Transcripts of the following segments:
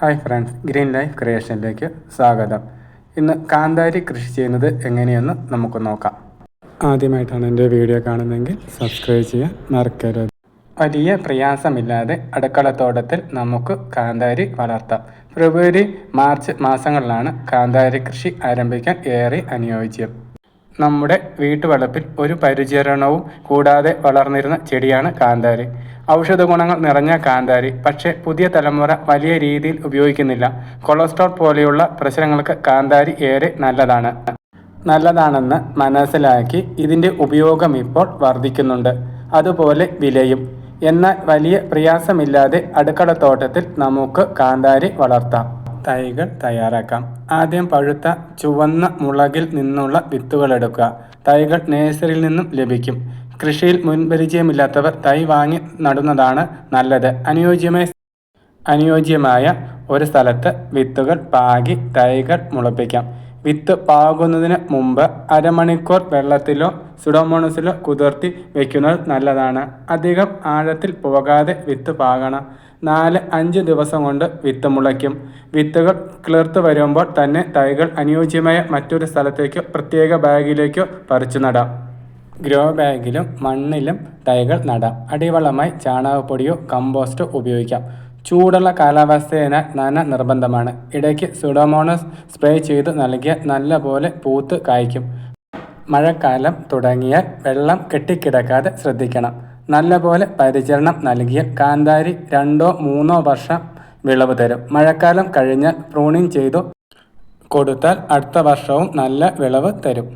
Hi friends green life ക്രിയേഷനിലേക്ക് സ്വാഗതം. ഇന്ന് കാന്താരി കൃഷി ചെയ്യുന്നത് എങ്ങനെയെന്ന് നമുക്ക് നോക്കാം. ആദ്യമായിട്ടാണ് എന്റെ വീഡിയോ കാണുന്നതെങ്കിൽ സബ്സ്ക്രൈബ് ചെയ്യാൻ മറക്കരുത്. വലിയ പ്രയാസമില്ലാതെ അടുക്കളത്തോട്ടത്തിൽ നമുക്ക് കാന്താരി വളർത്താം. ഫെബ്രുവരി മാർച്ച് മാസങ്ങളിലാണ് കാന്താരി കൃഷി ആരംഭിക്കാൻ ഏറെ അനുയോജ്യം. നമ്മുടെ വീട്ടുവളപ്പിൽ ഒരു പരിചരണവും കൂടാതെ വളർന്നിരുന്ന ചെടിയാണ് കാന്താരി. ഔഷധ ഗുണങ്ങൾ നിറഞ്ഞ കാന്താരി പക്ഷേ പുതിയ തലമുറ വലിയ രീതിയിൽ ഉപയോഗിക്കുന്നില്ല. കൊളസ്ട്രോൾ പോലെയുള്ള പ്രശ്നങ്ങൾക്ക് കാന്താരി ഏറെ നല്ലതാണ്. നല്ലതാണെന്ന് മനസ്സിലാക്കി ഇതിന്റെ ഉപയോഗം ഇപ്പോൾ വർദ്ധിക്കുന്നുണ്ട്. അതുപോലെ വിലയും. എന്നാൽ വലിയ പ്രയാസമില്ലാതെ അടുക്കളത്തോട്ടത്തിൽ നമുക്ക് കാന്താരി വളർത്താം. തൈകൾ തയ്യാറാക്കാം. ആദ്യം പഴുത്ത ചുവന്ന മുളകിൽ നിന്നുള്ള വിത്തുകൾ എടുക്കുക. തൈകൾ നേഴ്സറിയിൽ നിന്നും ലഭിക്കും. കൃഷിയിൽ മുൻപരിചയമില്ലാത്തവർ തൈ വാങ്ങി നടുന്നതാണ് നല്ലത്. അനുയോജ്യമായ അനുയോജ്യമായ ഒരു സ്ഥലത്ത് വിത്തുകൾ പാകി തൈകൾ മുളപ്പിക്കാം. വിത്ത് പാകുന്നതിന് മുമ്പ് അരമണിക്കൂർ വെള്ളത്തിലോ സുഡോമോണസിലോ കുതിർത്തി വയ്ക്കുന്നത് നല്ലതാണ്. അധികം ആഴത്തിൽ പോകാതെ വിത്ത് പാകണം. നാല് അഞ്ച് ദിവസം കൊണ്ട് വിത്ത് മുളയ്ക്കും. വിത്തുകൾ കിളിർത്ത് വരുമ്പോൾ തന്നെ തൈകൾ അനുയോജ്യമായ മറ്റൊരു സ്ഥലത്തേക്കോ പ്രത്യേക ബാഗിലേക്കോ പറിച്ചു നടാം. ഗ്രോ ബാഗിലും മണ്ണിലും തൈകൾ നടാം. അടിവളമായി ചാണകപ്പൊടിയോ കമ്പോസ്റ്റോ ഉപയോഗിക്കാം. ചൂടുള്ള കാലാവസ്ഥയതിനാൽ നന നിർബന്ധമാണ്. ഇടയ്ക്ക് സുഡോമോണസ് സ്പ്രേ ചെയ്ത് നൽകിയ നല്ല പോലെ പൂത്ത് കായ്ക്കും. മഴക്കാലം തുടങ്ങിയാൽ വെള്ളം കെട്ടിക്കിടക്കാതെ ശ്രദ്ധിക്കണം. നല്ലപോലെ പരിചരണം നൽകിയ കാന്താരി രണ്ടോ മൂന്നോ വർഷം വിളവ് തരും. മഴക്കാലം കഴിഞ്ഞാൽ പ്രൂണിങ് ചെയ്തു കൊടുത്താൽ അടുത്ത വർഷവും നല്ല വിളവ് തരും.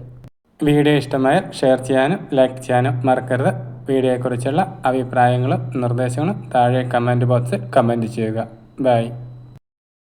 വീഡിയോ ഇഷ്ടമായാൽ ഷെയർ ചെയ്യാനും ലൈക്ക് ചെയ്യാനും മറക്കരുത്. വീഡിയോയെക്കുറിച്ചുള്ള അഭിപ്രായങ്ങളും നിർദ്ദേശങ്ങളും താഴെ കമന്റ് ബോക്സിൽ കമന്റ് ചെയ്യുക. ബൈ.